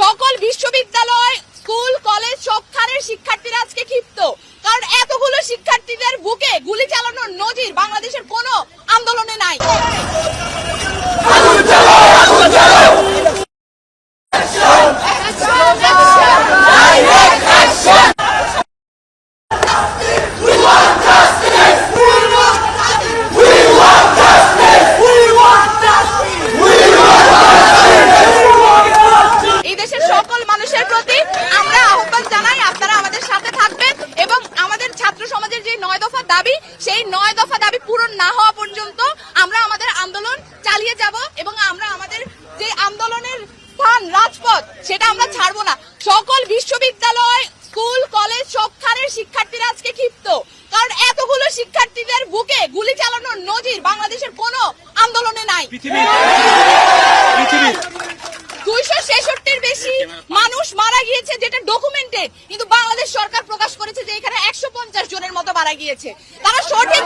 সকল বিশ্ববিদ্যালয়, school, college সবখানের শিক্ষার্থীরা আজকে ক্ষিপ্ত। কারণ এতগুলো শিক্ষার্থীদের বুকে গুলি চালানোর নজির বাংলাদেশের কোনো আন্দোলনে নাই। দফা দাবি সেই নয় দফা দাবি পূরণ না হওয়া পর্যন্ত আমরা আমাদের আন্দোলন চালিয়ে যাব এবং আমরা আমাদের যে আন্দোলনের স্থান রাজপথ সেটা আমরা ছাড়বো না। সকল বিশ্ববিদ্যালয় স্কুল কলেজ সবখানের শিক্ষার্থীরা আজকে ক্ষিপ্ত। কারণ এতগুলো শিক্ষার্থীদের বুকে গুলি চালানোর নজির বাংলাদেশের কোনো আন্দোলনে নাই। দুইশো ছেষট্টির বেশি মানুষ মারা গিয়েছে যেটা ডকুমেন্টেড কিন্তু বাংলাদেশ সরকার প্রকাশ মারা গিয়েছে। তারা সঠিক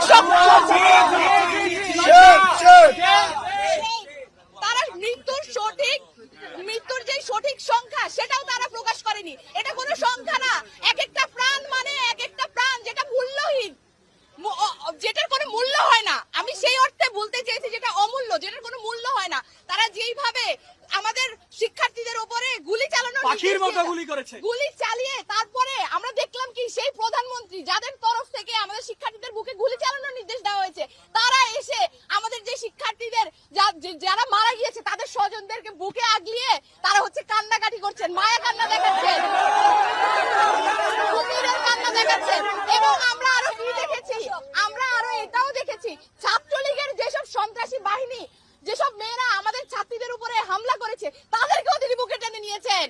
তারা মৃত্যুর সঠিক মৃত্যুর যে সঠিক সংখ্যা সেটাও তারা প্রকাশ করেনি। এটা কোনো সংখ্যা না। এক একটা প্রাণ মানে এক একটা প্রাণ যেটা মূল্যহীন। যেটার কোনো মূল্য হয় না। আমি সেই অর্থে বলতে চেয়েছি যেটা অমূল্য যেটার কোনো মূল্য হয় না। তারা যেইভাবে আমাদের শিক্ষার্থীদের উপরে গুলি চালানো পাখির মতো গুলি করেছে। গুলি চালিয়ে তারপরে আমরা দেখলাম কি সেই প্রধানমন্ত্রী যাদের তরফ থেকে আমাদের শিক্ষার্থীদের বুকে গুলি চালানোর নির্দেশ দেওয়া হয়েছে তারা এসে আমাদের যে শিক্ষার্থীদের যা- যে- যারা মারা গিয়েছে তাদের স্বজনদেরকে বুকে আগলিয়ে তারা হচ্ছে কান্নাকাটি করছেন, মায়া কান্না দেখাচ্ছেন। কান্না দেখাচ্ছেন। এবং আমরা আরও কি দেখেছি? আমরা আরও এটাও দেখেছি, ছাত্রলীগের যেসব সন্ত্রাসী বাহিনী, যেসব মেয়েরা আমাদের ছাত্রীদের উপরে হামলা করেছে, তাদেরকেও তিনি বুকে টেনে নিয়েছেন।